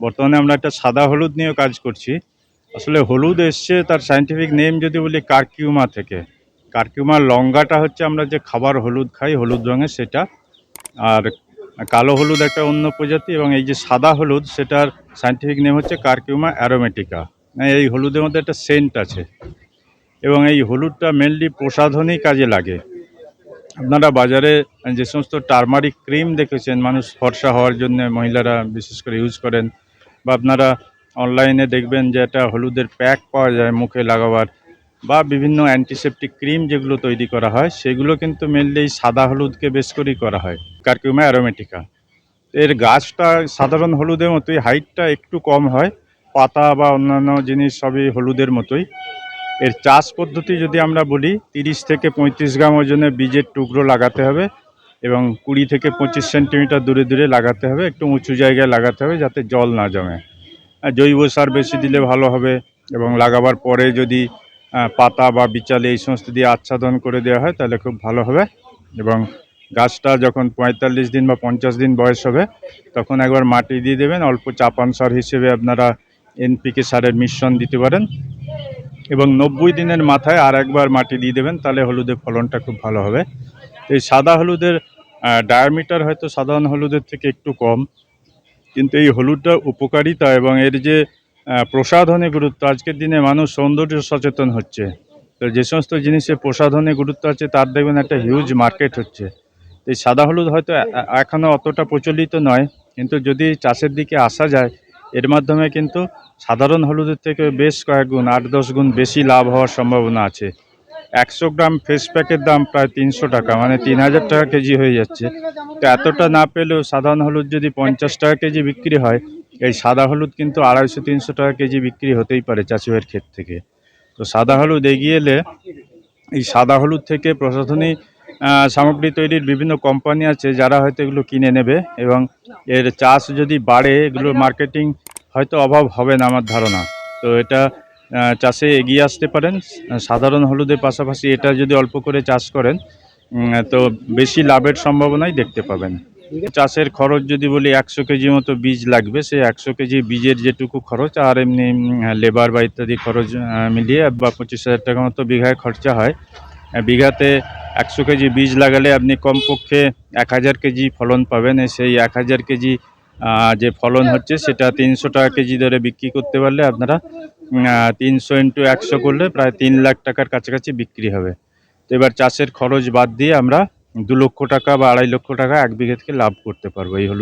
বর্তমানে আমরা একটা সাদা হলুদ নিয়েও কাজ করছি। আসলে হলুদ এসছে, তার সায়েন্টিফিক নেম যদি বলি কার্কিউমা থেকে। কার্কিউমার লঙ্গাটা হচ্ছে আমরা যে খাবার হলুদ খাই, হলুদ রঙের সেটা। আর কালো হলুদ একটা অন্য প্রজাতি এবং এই যে সাদা হলুদ, সেটার সায়েন্টিফিক নেম হচ্ছে কার্কিউমা অ্যারোমেটিকা। এই হলুদের মধ্যে একটা সেন্ট আছে। এবং এই হলুদটা মেনলি প্রসাধনী কাজে লাগে। আপনারা বাজারে যে সমস্ত টার্মারিক ক্রিম দেখেছেন, মানুষ ফর্সা হওয়ার জন্য মহিলারা বিশেষ করে ইউজ করেন। বা আপনারা অনলাইনে দেখবেন যে একটা হলুদের প্যাক পাওয়া যায় মুখে লাগাবার বা বিভিন্ন অ্যান্টিসেপটিক ক্রিম যেগুলো তৈরি করা হয়, সেগুলো কিন্তু মেনলি সাদা হলুদকে বেশ করেই করা হয় কার্কিউমা অ্যারোমেটিকা এর গাছটা সাধারণ হলুদের মতোই হাইটটা একটু কম হয়, পাতা বা অন্যান্য জিনিস সবই হলুদের মতোই। এর চাষ পদ্ধতি যদি আমরা বলি, তিরিশ থেকে পঁয়ত্রিশ গ্রাম ওজনে বীজের টুকরো লাগাতে হবে এবং কুড়ি থেকে পঁচিশ সেন্টিমিটার দূরে দূরে লাগাতে হবে, একটু উঁচু জায়গায় লাগাতে হবে যাতে জল না জমে। জৈব সার বেশি দিলে ভালো হবে এবং লাগাবার পরে যদি পাতা বা বিচালে এই সমস্ত দিয়ে আচ্ছাদন করে দেওয়া হয় তাহলে খুব ভালো হবে এবং গাছটা যখন পঁয়তাল্লিশ দিন বা পঞ্চাশ দিন বয়স হবে, তখন একবার মাটি দিয়ে দেবেন, অল্প চাপান সার হিসেবে আপনারা এনপিকে সারের মিশ্রণ দিতে পারেন এবং নব্বই দিনের মাথায় আর একবার মাটি দিয়ে দেবেন, তাহলে হলুদের ফলনটা খুব ভালো হবে। এই সাদা হলুদের ডায়ামিটার হয়তো সাধারণ হলুদের থেকে একটু কম, কিন্তু এই হলুদটার উপকারিতা এবং এর যে প্রসাধনে গুরুত্ব, আজকের দিনে মানুষ সৌন্দর্য সচেতন হচ্ছে। তো যে সমস্ত জিনিসের প্রসাধনে গুরুত্ব আছে, তার দেখবেন একটা হিউজ মার্কেট হচ্ছে। এই সাদা হলুদ হয়তো এ- এ- অতটা প্রচলিত নয়, কিন্তু যদি চাষের দিকে আসা যায়, এর মাধ্যমে কিন্তু সাধারণ হলুদের থেকে বেশ কয়েক গুণ আট দশ গুণ বেশি লাভ হওয়ার সম্ভাবনা আছে। একশো গ্রাম ফেস প্যাকের দাম প্রায় তিনশো টাকা মানে তিন হাজার টাকা কেজি হয়ে যাচ্ছে। তো এতটা না পেলেও সাধারণ হলুদ যদি পঞ্চাশ টাকা কেজি বিক্রি হয় এই সাদা হলুদ কিন্তু আড়াইশো তিনশো টাকা কেজি বিক্রি হতেই পারে চাষিদের ক্ষেত থেকে। তো সাদা হলুদ এগিয়ে এলে এই সাদা হলুদ থেকে আহ, সামগ্রী তৈরির বিভিন্ন কোম্পানি আছে যারা হয়তো এগুলো কিনে নেবে এবং এর চাষ যদি বাড়ে এগুলোর মার্কেটিং হয়তো অভাব হবে না আমার ধারণা। তো এটা চাষে এগিয়ে আসতে পারেন। সাধারণ হলুদের পাশাপাশি এটা যদি অল্প করে চাষ করেন তো বেশি লাভের সম্ভাবনাই দেখতে পাবেন। চাষের খরচ যদি বলি একশো কেজি মতো বীজ লাগবে, সেই একশো কেজি বীজের যেটুকু খরচ, আর এমনি লেবার বা ইত্যাদি খরচ মিলিয়ে বা পঁচিশ হাজার টাকা মতো বিঘায় খরচা হয়। বিঘাতে একশো কেজি বীজ লাগালে আপনি কমপক্ষে এক হাজার কেজি ফলন পাবেন। সেই এক হাজার কেজি যে ফলন হচ্ছে, সেটা তিনশো টাকা কেজি দরে বিক্রি করতে পারলে আপনারা তিনশো ইন্টু একশো করলে প্রায় তিন লাখ টাকার কাছাকাছি বিক্রি হবে। তো এবার চাষের খরচ বাদ দিয়ে আমরা দু লক্ষ টাকা বা আড়াই লক্ষ টাকা এক বিঘা থেকে লাভ করতে পারব। এই হলো